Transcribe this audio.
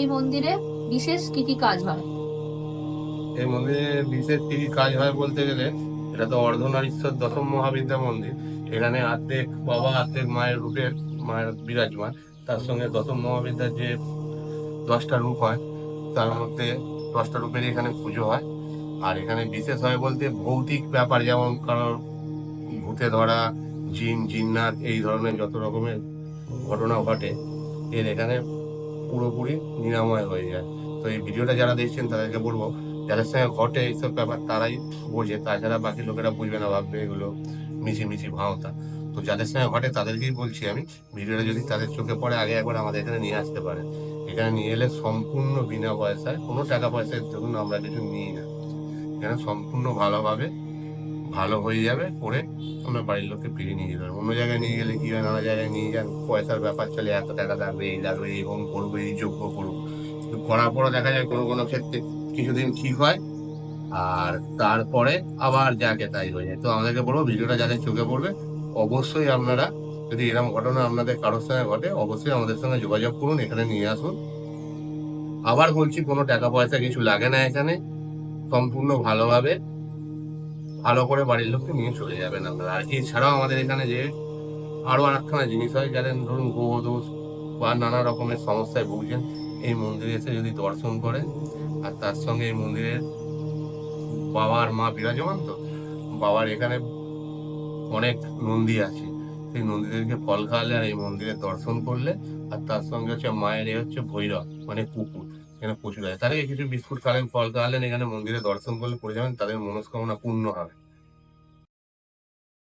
এই মন্দিরে বিশেষ কি কি কাজ হয়? এই মন্দিরে বিশেষ কি কি কাজ হয় বলতে গেলে এটা তো অর্ধনারীশ্বর দশম মহাবিদ্যা মন্দির। এখানে আর্ধেক বাবা আর্ধেক মায়ের রূপের মায়ের বিরাজমান। তার সঙ্গে দশম মহাবিদ্যার যে দশটা রূপ হয় তার মধ্যে দশটা রূপের এখানে পুজো হয়। আর এখানে বিশেষ হয় বলতে ভৌতিক ব্যাপার যেমন কারোর ভূতে ধরা জিন জিন্নাত এই ধরনের যত রকমের ঘটনা ঘটে এর এখানে পুরোপুরি নিরাময় হয়ে যায়। তো এই ভিডিওটা যারা দেখছেন, তাদেরকে বলব, যাদের সঙ্গে ঘটে এইসব ব্যাপার, তারাই বোঝে। তাছাড়া বাকি লোকেরা বুঝবে না, ভাববে এগুলো মিছি মিছি ভাওতা। তো যাদের সঙ্গে ঘটে, তাদেরকেই বলছি আমি, ভিডিওটা যদি তাদের চোখে পড়ে, আগে একবার আমাদের এখানে নিয়ে আসতে পারে এখানে নিয়ে এলে সম্পূর্ণ বিনা পয়সায়, কোনো টাকা পয়সায় দেখুন, আমরা কিছু নিই না। এখানে সম্পূর্ণ ভালোভাবে ভালো হয়ে যাবে করে আমরা বাড়ির লোককে ফিরিয়ে নিয়ে যেতে অন্য জায়গায় নিয়ে গেলে কি হয়? নানা জায়গায় নিয়ে যান, পয়সার ব্যাপার চলে, এত টাকা লাগবে, এই লাগবে, এই হোম করব এই যোগ্য করব করার পরও দেখা যায় কোনো কোনো ক্ষেত্রে কিছুদিন ঠিক হয় আর তারপরে আবার যাকে তাই হয়ে যায়। তো আমাদেরকে বলব, ভিডিওটা যাদের চোখে পড়বে, অবশ্যই আপনারা যদি এরকম ঘটনা আপনাদের কারোর সঙ্গে ঘটে, অবশ্যই আমাদের সঙ্গে যোগাযোগ করুন, এখানে নিয়ে আসুন। আবার বলছি, কোনো টাকা পয়সা কিছু লাগে না এখানে, সম্পূর্ণ ভালোভাবে। ভালো করে বাড়ির লোককে নিয়ে চলে যাবেন আপনারা আর এছাড়াও আমাদের এখানে যে আরও আরেকখানা জিনিস হয়, যাদের ধরুন গ্রহ দোষ বা নানা রকমের সমস্যায় ভুগছেন, এই মন্দিরে এসে যদি দর্শন করেন, আর তার সঙ্গে এই মন্দিরের বাবার মা বিরাজমান তো, বাবার এখানে অনেক নন্দী আছে। সেই নন্দীদেরকে ফল খাওয়ালে আর এই মন্দিরে দর্শন করলে, আর তার সঙ্গে হচ্ছে মায়ের এ হচ্ছে ভৈরব মানে কুকুর। এখানে প্রচুর আছে। তাদেরকে কিছু বিস্কুট খাওয়ালেন ফল খাওয়ালেন এখানে মন্দিরে দর্শন করলে পড়ে যাবেন, তাদের মনস্কামনা পূর্ণ হবে।